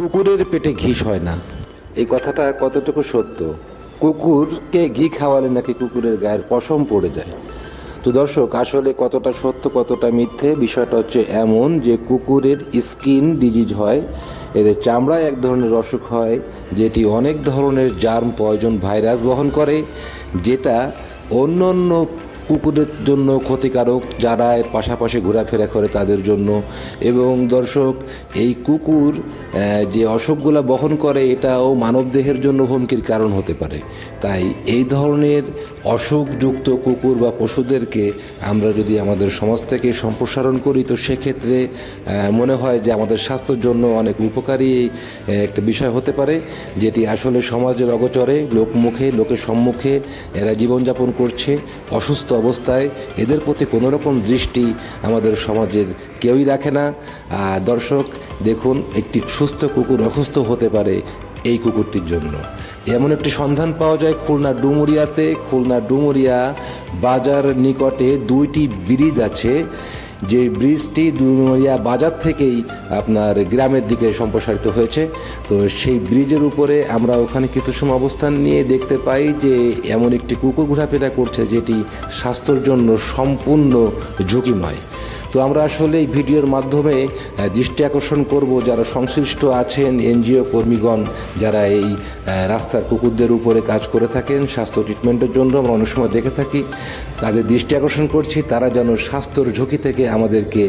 কুকুরের পেটে ঘিস হয় না। এই কথাটা কতটুকু সত্য? কুকুরকে ঘি খাওয়ালে নাকি কুকুরের গায়ের পশম পড়ে যায়? তো দর্শক, আসলে কতটা সত্য, কতটা মিথ্যে, বিষয়টা হচ্ছে এমন যে কুকুরের স্কিন ডিজিজ হয়, এদের চামড়ায় এক ধরনের অসুখ হয়, যেটি অনেক ধরনের জার্ম পয়জন ভাইরাস বহন করে, যেটা অন্য অন্য কুকুরের জন্য ক্ষতিকারক যারা এর পাশাপাশি ঘোরাফেরা করে তাদের জন্য। এবং দর্শক, এই কুকুর যে অসুখগুলা বহন করে, এটাও মানবদেহের জন্য হুমকির কারণ হতে পারে। তাই এই ধরনের অসুখযুক্ত কুকুর বা পশুদেরকে আমরা যদি আমাদের সমাজ থেকে সম্প্রসারণ করি, তো সেক্ষেত্রে মনে হয় যে আমাদের স্বাস্থ্যের জন্য অনেক উপকারী একটা বিষয় হতে পারে, যেটি আসলে সমাজের অগচরে, লোকমুখে, লোকের সম্মুখে এরা জীবনযাপন করছে, অসুস্থ অবস্থায় এদের প্রতি কোনো রকম দৃষ্টি আমাদের সমাজের কেউই রাখে না। দর্শক, দেখুন, একটি সুস্থ কুকুর অসুস্থ হতে পারে এই কুকুরটির জন্য। এমন একটি সন্ধান পাওয়া যায় খুলনা ডুমুরিয়াতে। খুলনা ডুমুরিয়া বাজার নিকটে দুইটি ব্রিজ আছে। যে ব্রিজটি ডুমুরিয়া বাজার থেকেই আপনার গ্রামের দিকে সম্প্রসারিত হয়েছে, তো সেই ব্রিজের উপরে আমরা ওখানে কিছু সময় অবস্থান নিয়ে দেখতে পাই যে এমন একটি কুকুর ঘোরাফেরা করছে যেটি স্বাস্থ্যর জন্য সম্পূর্ণ ঝুঁকিময়। তো আমরা আসলে এই ভিডিওর মাধ্যমে দৃষ্টি আকর্ষণ করব যারা সংশ্লিষ্ট আছেন, এনজিও কর্মীগণ, যারা এই রাস্তার কুকুরদের উপরে কাজ করে থাকেন, স্বাস্থ্য ট্রিটমেন্টের জন্য আমরা অনেক সময় দেখে থাকি, তাদের দৃষ্টি আকর্ষণ করছি, তারা যেন স্বাস্থ্যর ঝুঁকি থেকে আমাদেরকে